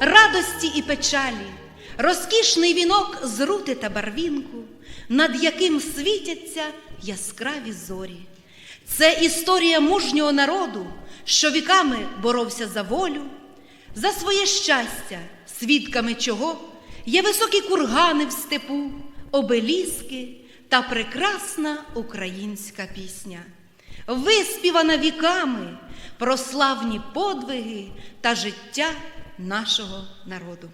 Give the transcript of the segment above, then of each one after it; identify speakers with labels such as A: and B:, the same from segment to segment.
A: радості і печалі, розкішний вінок з рути та барвінку, над яким світяться яскраві зорі. Це історія мужнього народу, що віками боровся за волю, за своє щастя, свідками чого є високі кургани в степу, обеліски та прекрасна українська пісня виспівана віками про славні подвиги та життя нашого народу.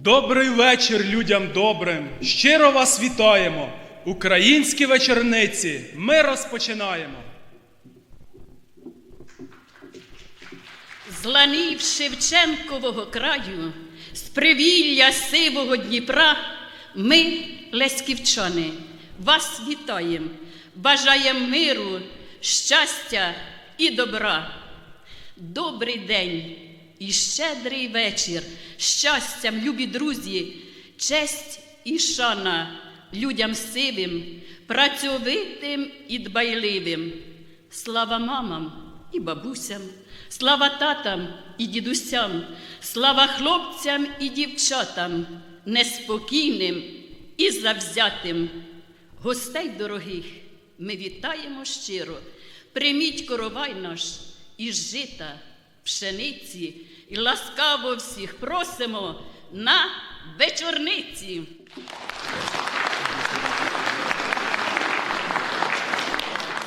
B: Добрий вечір людям добрим. Щиро вас вітаємо. Українські вечорниці ми розпочинаємо.
C: З ланів Шевченкового краю, привілля сивого Дніпра, ми, лесківчани, вас вітаємо, бажаємо миру, щастя і добра. Добрий день і щедрий вечір, щастям, любі друзі, честь і шана людям сивим, працьовитим і дбайливим. Слава мамам і бабусям, слава татам і дідусям, слава хлопцям і дівчатам, неспокійним і завзятим. Гостей дорогих ми вітаємо щиро. Прийміть коровай наш із жита, пшениці, і ласкаво всіх просимо на вечорниці.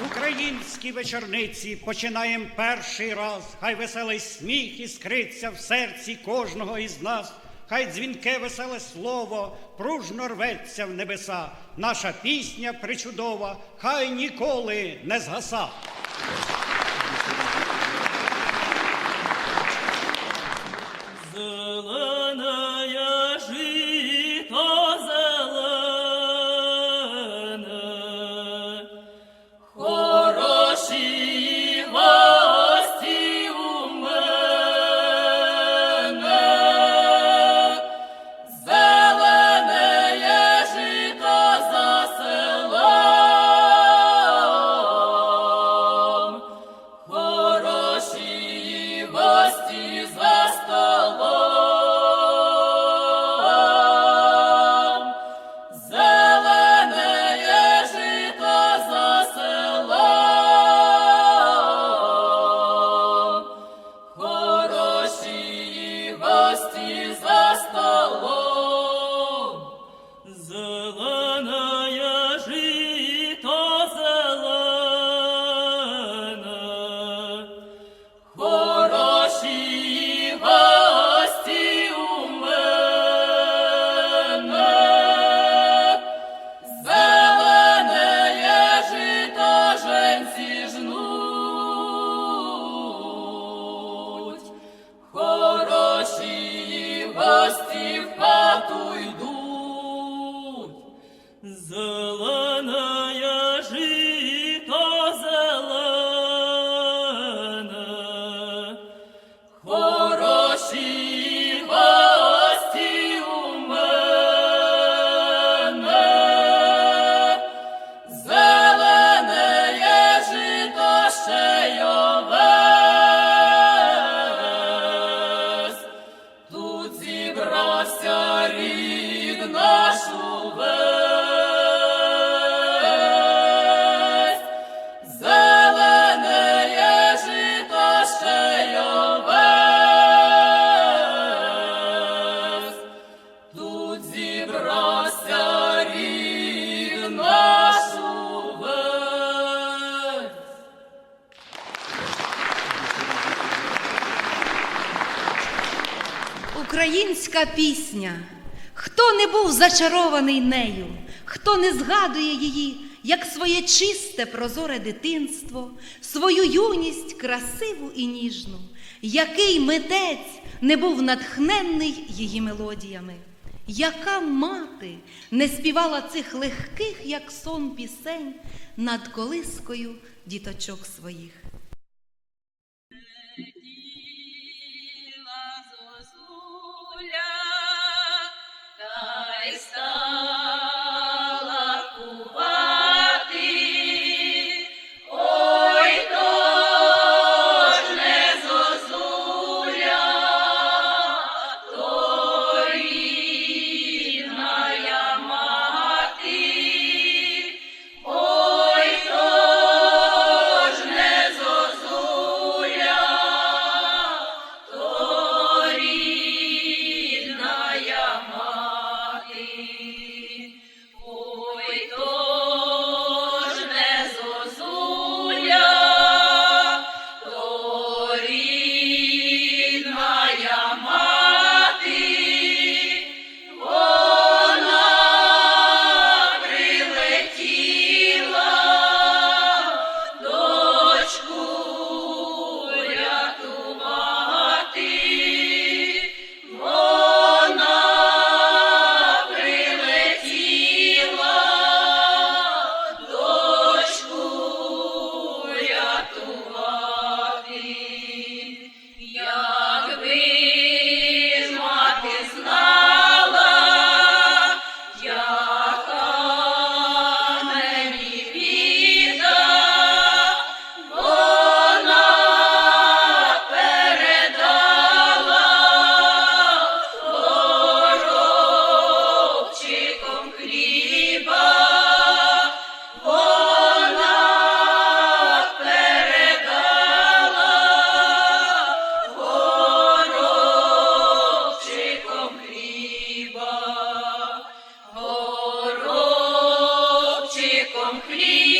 D: Українські вечорниці починаємо перший раз. Хай веселий сміх іскриться в серці кожного із нас. Хай дзвінке веселе слово пружно рветься в небеса. Наша пісня причудова, хай ніколи не згаса.
A: українська пісня. Хто не був зачарований нею, хто не згадує її як своє чисте, прозоре дитинство, свою юність красиву і ніжну, який митець не був натхненний її мелодіями, яка мати не співала цих легких, як сон пісень над колискою діточок своїх.
C: Opening.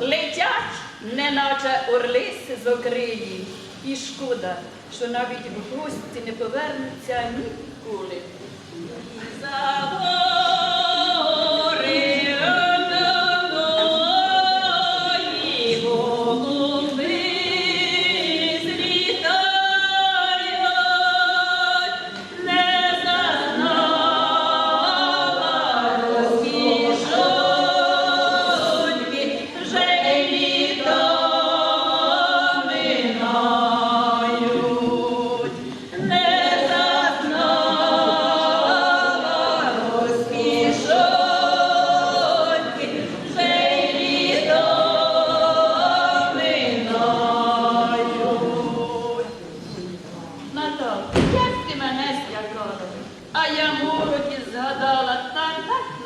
C: летять, неначе орли сизокрилі. І шкода, що навіть в гості не повернуться ніколи.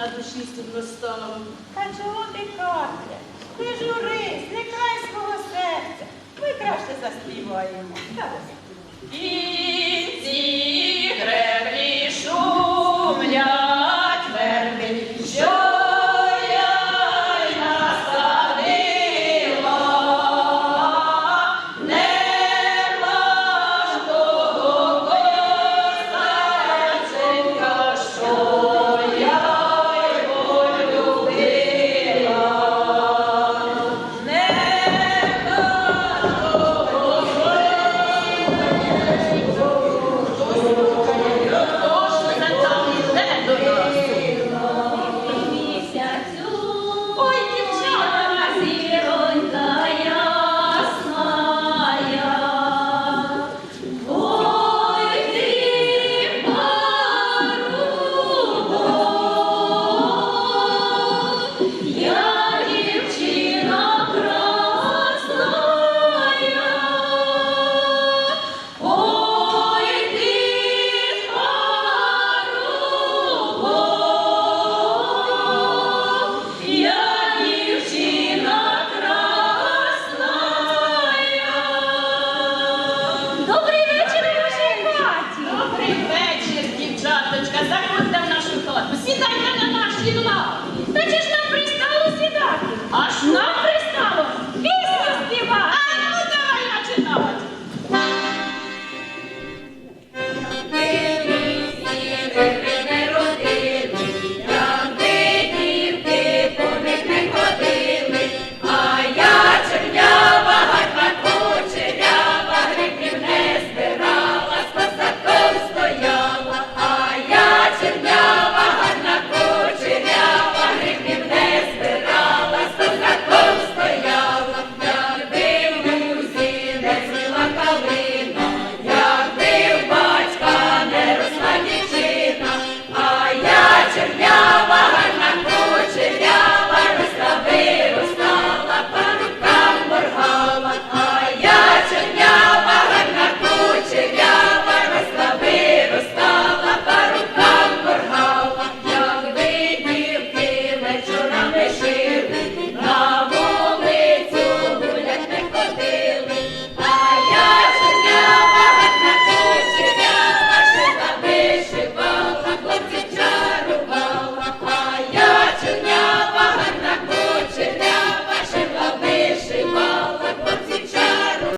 C: на душі студно стало.
E: Та чого ти Катя? Не журись, не край свого серця. Ми краще заспіваємо. Та
C: Кінці.